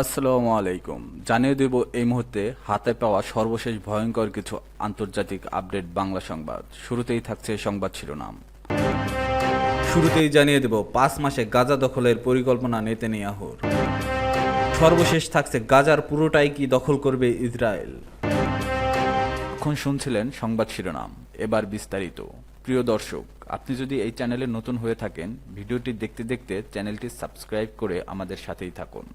আসসালামু আলাইকুম। জানিয়ে দেব এই মুহূর্তে হাতে পাওয়া সর্বশেষ ভয়ঙ্কর কিছু আন্তর্জাতিক আপডেট বাংলা সংবাদ। শুরুতেই থাকছে সংবাদ শিরোনাম। শুরুতেই জানিয়ে দেব পাঁচ মাসে গাজা দখলের পরিকল্পনা নেতেনিয়াহুর। সর্বশেষ থাকছে গাজার পুরোটাই কি দখল করবে ইসরায়েল। এখন শুনছিলেন সংবাদ শিরোনাম। এবার বিস্তারিত। প্রিয় দর্শক, আপনি যদি এই চ্যানেলে নতুন হয়ে থাকেন, ভিডিওটি দেখতে দেখতে চ্যানেলটি সাবস্ক্রাইব করে আমাদের সাথেই থাকুন।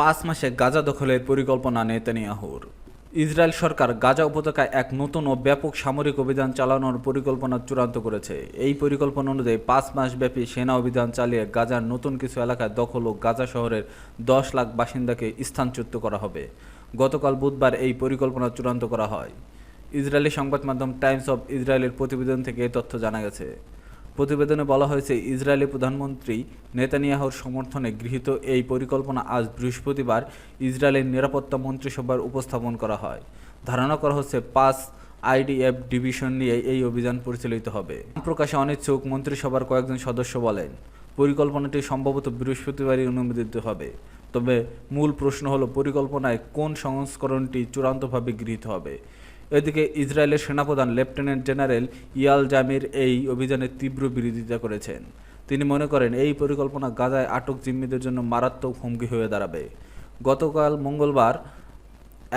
পাঁচ মাসে গাজা দখলের পরিকল্পনা নেতানিয়াহুর। ইসরায়েল সরকার গাজা উপত্যকায় এক নতুন ও ব্যাপক সামরিক অভিযান চালানোর পরিকল্পনা চূড়ান্ত করেছে। এই পরিকল্পনা অনুযায়ী পাঁচ মাসব্যাপী সেনা অভিযান চালিয়ে গাজার নতুন কিছু এলাকায় দখল ও গাজা শহরের দশ লাখ বাসিন্দাকে স্থানচ্যুত করা হবে। গতকাল বুধবার এই পরিকল্পনা চূড়ান্ত করা হয়। ইসরায়েলি সংবাদ মাধ্যম টাইমস অব ইসরায়েলের প্রতিবেদন থেকে এই তথ্য জানা গেছে। প্রতিবেদনে বলা হয়েছে, ইসরায়েলি প্রধানমন্ত্রী নেতানিয়াহুর সমর্থনে গৃহীত এই পরিকল্পনা আজ বৃহস্পতিবার ইসরায়েলের নিরাপত্তা মন্ত্রিসভার উপস্থাপন করা হয়। ধারণা করা হচ্ছে পাঁচ আইডিএফ ডিভিশন নিয়ে এই অভিযান পরিচালিত হবে। প্রকাশে অনিচ্ছুক মন্ত্রিসভার কয়েকজন সদস্য বলেন, পরিকল্পনাটি সম্ভবত বৃহস্পতিবারই অনুমোদিত হবে। তবে মূল প্রশ্ন হলো, পরিকল্পনায় কোন সংস্করণটি চূড়ান্তভাবে গৃহীত হবে? এদিকে ইসরায়েলের সেনাপ্রধান লেফটেন্যান্ট জেনারেল ইয়াল জামির এই অভিযানের তীব্র বিরোধিতা করেছেন। তিনি মনে করেন, এই পরিকল্পনা গাজায় আটক জিম্মিদের জন্য মারাত্মক হুমকি হয়ে দাঁড়াবে। গতকাল মঙ্গলবার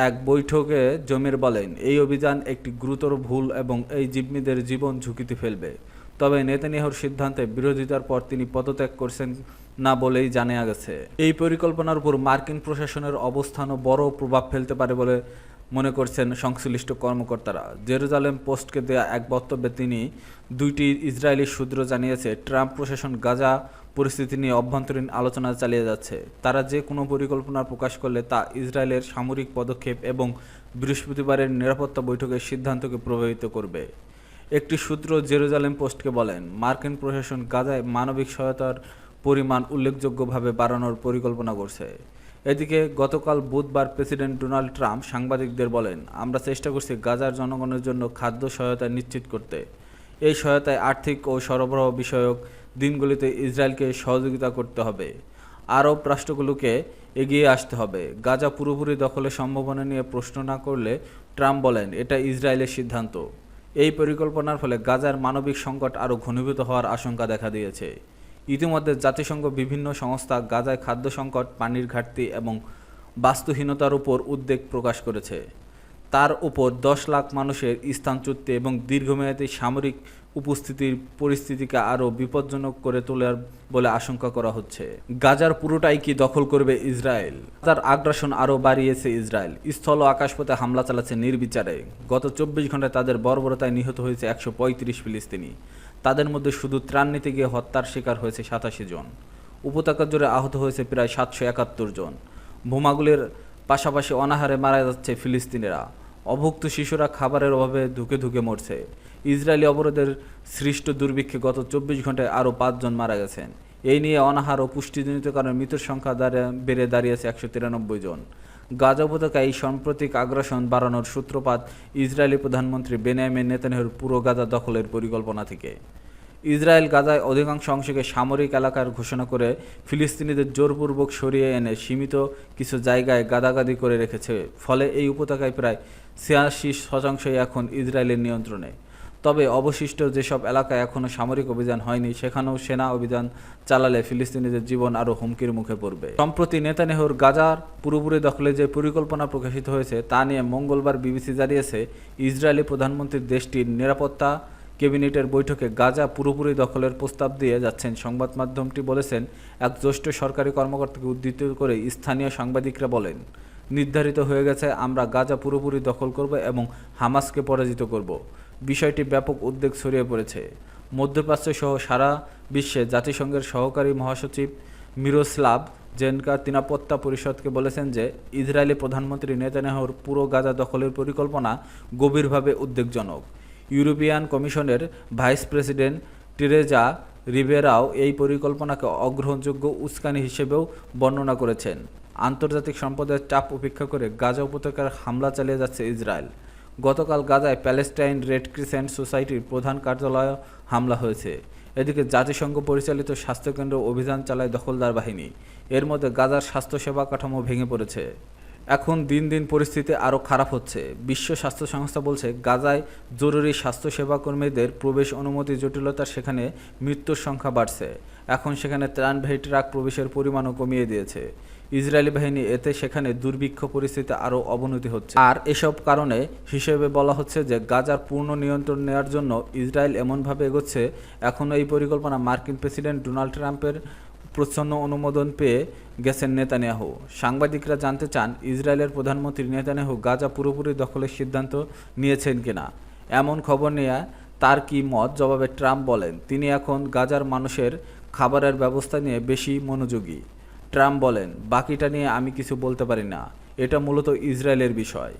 এক বৈঠকে জমির বলেন, এই অভিযান একটি গুরুতর ভুল এবং এই জিম্মিদের জীবন ঝুঁকিতে ফেলবে। তবে নেতানিয়াহুর সিদ্ধান্তে বিরোধিতার পর তিনি পদত্যাগ করছেন না বলেই জানা গেছে। এই পরিকল্পনার উপর মার্কিন প্রশাসনের অবস্থানও বড় প্রভাব ফেলতে পারে বলে মনে করছেন সংশ্লিষ্ট কর্মকর্তারা। জেরুজালেম পোস্টকে দেয়া এক বক্তব্যে তিনি দুইটি ইসরায়েলি সূত্র জানিয়েছে, ট্রাম্প প্রশাসন গাজা পরিস্থিতি নিয়ে অভ্যন্তরীণ আলোচনা চালিয়ে যাচ্ছে। তারা যে কোনো পরিকল্পনা প্রকাশ করলে তা ইসরায়েলের সামরিক পদক্ষেপ এবং বৃহস্পতিবারের নিরাপত্তা বৈঠকের সিদ্ধান্তকে প্রভাবিত করবে। একটি সূত্র জেরুজালেম পোস্টকে বলেন, মার্কিন প্রশাসন গাজায় মানবিক সহায়তার পরিমাণ উল্লেখযোগ্যভাবে বাড়ানোর পরিকল্পনা করছে। এদিকে গতকাল বুধবার প্রেসিডেন্ট ডোনাল্ড ট্রাম্প সাংবাদিকদের বলেন, আমরা চেষ্টা করছি গাজার জনগণের জন্য খাদ্য সহায়তা নিশ্চিত করতে। এই সহায়তায় আর্থিক ও সরবরাহ বিষয়ক দিনগুলিতে ইসরায়েলকে সহযোগিতা করতে হবে। আরব রাষ্ট্রগুলোকে এগিয়ে আসতে হবে। গাজা পুরোপুরি দখলের সম্ভাবনা নিয়ে প্রশ্ন না করলে, ট্রাম্প বলেন, এটা ইসরায়েলের সিদ্ধান্ত। এই পরিকল্পনার ফলে গাজার মানবিক সংকট আরও ঘনীভূত হওয়ার আশঙ্কা দেখা দিয়েছে। ইতিমধ্যে জাতিসংঘ বিভিন্ন সংস্থা গাজায় খাদ্য সংকট, পানির ঘাটতি এবং বাস্তুহীনতার উপর উদ্বেগ প্রকাশ করেছে। তার উপর দশ লাখ মানুষের স্থানচ্যুতি এবং দীর্ঘমেয়াদী সামরিক উপস্থিতির পরিস্থিতিকে আরও বিপজ্জনক করে তোলার বলে আশঙ্কা করা হচ্ছে। গাজার পুরোটাই কি দখল করবে ইসরায়েল? তার আগ্রাসন আরও বাড়িয়েছে ইসরায়েল। স্থল আকাশপথে হামলা চালাচ্ছে নির্বিচারে। গত চব্বিশ ঘন্টায় তাদের বর্বরতায় নিহত হয়েছে একশো পঁয়ত্রিশ ফিলিস্তিনি। তাদের মধ্যে শুধু ত্রাণ নিতে গিয়ে হত্যার শিকার হয়েছে সাতাশি জন। উপত্যকা জুড়ে আহত হয়েছে প্রায় সাতশো একাত্তর জন। বোমাগুলির পাশাপাশি অনাহারে মারা যাচ্ছে ফিলিস্তিনিরা। অভুক্ত শিশুরা খাবারের অভাবে ধুকে ধুকে মরছে। ইসরায়েলি অবরোধের সৃষ্ট দুর্ভিক্ষে গত চব্বিশ ঘন্টায় আরও পাঁচজন মারা গেছেন। এই নিয়ে অনাহার ও পুষ্টিজনিত কারণে মৃতের সংখ্যা দাঁড়িয়ে বেড়ে দাঁড়িয়েছে একশো তিরানব্বই জন। গাজা উপত্যকায় সাম্প্রতিক আগ্রাসন বাড়ানোর সূত্রপাত ইসরায়েলি প্রধানমন্ত্রী বেনিয়ামিন নেতানিয়াহুর পুরো গাজা দখলের পরিকল্পনা থেকে। ইসরায়েল গাজায় অধিকাংশ অংশকে সামরিক এলাকার ঘোষণা করে ফিলিস্তিনিদের জোরপূর্বক সরিয়ে এনে সীমিত কিছু জায়গায় গাদাগাদি করে রেখেছে। ফলে এই উপত্যকায় প্রায় ছিয়াশি শতাংশই এখন ইসরায়েলের নিয়ন্ত্রণে। তবে অবশিষ্ট যেসব এলাকায় এখনও সামরিক অভিযান হয়নি, সেখানেও সেনা অভিযান চালালে ফিলিস্তিনিদের জীবন আরও হুমকির মুখে পড়বে। সম্প্রতি নেতানেহুর গাজার পুরোপুরি দখলে যে পরিকল্পনা প্রকাশিত হয়েছে, তা নিয়ে মঙ্গলবার বিবিসি জানিয়েছে, ইসরায়েলি প্রধানমন্ত্রী দেশটির নিরাপত্তা ক্যাবিনেটের বৈঠকে গাজা পুরোপুরি দখলের প্রস্তাব দিয়ে যাচ্ছেন। সংবাদ মাধ্যমটি বলেছেন, এক জ্যেষ্ঠ সরকারি কর্মকর্তাকে উদ্ধৃত করে স্থানীয় সাংবাদিকরা বলেন নির্ধারিত হয়ে গেছে, আমরা গাজা পুরোপুরি দখল করব এবং হামাসকে পরাজিত করব। বিষয়টি ব্যাপক উদ্বেগ ছড়িয়ে পড়েছে। মধ্যপ্রাচ্য সহ সারা বিশ্বে জাতিসংঘের সহকারী মহাসচিব মিরোস্লাভ জেনকা নিরাপত্তা পরিষদকে বলেছেন যে, ইসরায়েলি প্রধানমন্ত্রী নেতানিয়াহুর পুরো গাজা দখলের পরিকল্পনা গভীরভাবে উদ্বেগজনক। ইউরোপিয়ান কমিশনের ভাইস প্রেসিডেন্ট টেরেজা রিবেরাও এই পরিকল্পনাকে অগ্রহণযোগ্য উস্কানি হিসেবেও বর্ণনা করেছেন। আন্তর্জাতিক সম্প্রদায়ের চাপ উপেক্ষা করে গাজা উপত্যকার হামলা চালিয়ে যাচ্ছে ইসরায়েল। গতকাল গাজায় প্যালেস্টাইন রেড ক্রিসেন্ট সোসাইটির প্রধান কার্যালয় হামলা হয়েছে। এদিকে জাতিসংঘ পরিচালিত স্বাস্থ্যকেন্দ্র অভিযান চালায় দখলদার বাহিনী। এর মধ্যে গাজার স্বাস্থ্যসেবা কাঠামো ভেঙে পড়েছে। এখন দিন দিন পরিস্থিতি আরও খারাপ হচ্ছে। বিশ্ব স্বাস্থ্য সংস্থা বলছে, গাজায় জরুরি স্বাস্থ্যসেবা কর্মীদের প্রবেশ অনুমতি জটিলতা সেখানে মৃত্যুর সংখ্যা বাড়ছে। এখন সেখানে ত্রাণবাহী ট্রাক প্রবেশের পরিমাণও কমিয়ে দিয়েছে। ইসরায়েলি বাহিনী এতে সেখানে দুর্ভিক্ষ পরিস্থিতি আরও অবনতি হচ্ছে। আর এসব কারণে হিসেবে বলা হচ্ছে যে, গাজার পূর্ণ নিয়ন্ত্রণ নেওয়ার জন্য ইসরায়েল এমনভাবে এগোচ্ছে এখনও এই পরিকল্পনা মার্কিন প্রেসিডেন্ট ডোনাল্ড ট্রাম্পের প্রচ্ছন্ন অনুমোদন পেয়ে গেছেন নেতানিয়াহু। সাংবাদিকরা জানতে চান, ইসরায়েলের প্রধানমন্ত্রী নেতানিয়াহু গাজা পুরোপুরি দখলের সিদ্ধান্ত নিয়েছেন কিনা। এমন খবর নিয়ে তার কি মত? জবাবে ট্রাম্প বলেন, তিনি এখন গাজার মানুষের খাবারের ব্যবস্থা নিয়ে বেশি মনোযোগী। ট্রাম্প বলেন, বাকিটা নিয়ে আমি কিছু বলতে পারি না। এটা মূলত ইসরায়েলের বিষয়।